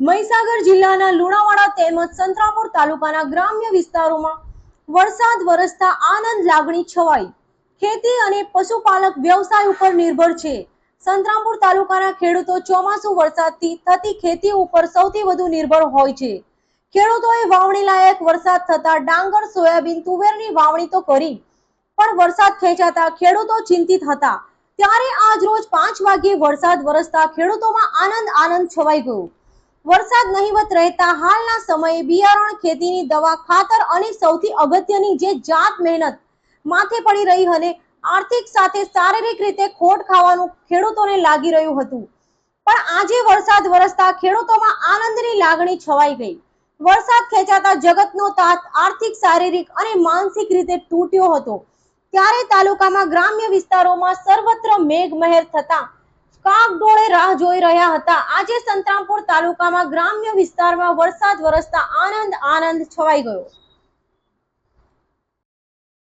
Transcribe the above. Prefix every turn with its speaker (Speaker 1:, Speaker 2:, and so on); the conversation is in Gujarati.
Speaker 1: મહીસાગર જિલ્લાના લુણાવાડા તેમજ સંતરામપુર તાલુકાના ગ્રામ્ય વિસ્તારોમાં વરસાદ વરસતા આનંદ લાગણી છવાઈ. ખેતી અને પશુપાલક વ્યવસાય ઉપર નિર્ભર છે. સંતરામપુર તાલુકાના ખેડૂતો ચોમાસુ વરસાદથી થતી ખેતી ઉપર સૌથી વધુ નિર્ભર હોય છે. ખેડૂતોએ વાવણી લાયક વરસાદ થતા ડાંગર, સોયાબીન, તુવેરની વાવણી તો કરી, પણ વરસાદ ખેંચાતા ખેડૂતો ચિંતિત હતા. ત્યારે આજ રોજ પાંચ વાગ્યે વરસાદ વરસતા ખેડૂતોમાં આનંદ આનંદ છવાઈ ગયો. વરસાદ નહીવત રહેતા હાલના સમયે બિયારણ ખેતીની દવા ખાતર અને સૌથી અગત્યની જે જાત મહેનત માથે પડી રહી અને આર્થિક સાથે શારીરિક રીતે ખોટ ખાવાનું ખેડૂતોને લાગી રહ્યું હતું. પણ આજે વરસાદ વરસતા ખેડૂતોમાં આનંદની લાગણી છવાઈ ગઈ. વરસાદ ખેંચાતા જગતનો તાત આર્થિક, શારીરિક અને માનસિક રીતે તૂટ્યો હતો. ત્યારે તાલુકામાં ગ્રામ્ય વિસ્તારોમાં સર્વત્ર મેઘ મહેર કાગડોળે રાહ જોઈ રહ્યા હતા. આજે સંતરામપુર તાલુકામાં ગ્રામ્ય વિસ્તારમાં વરસાદ વરસતા આનંદ આનંદ છવાઈ ગયો.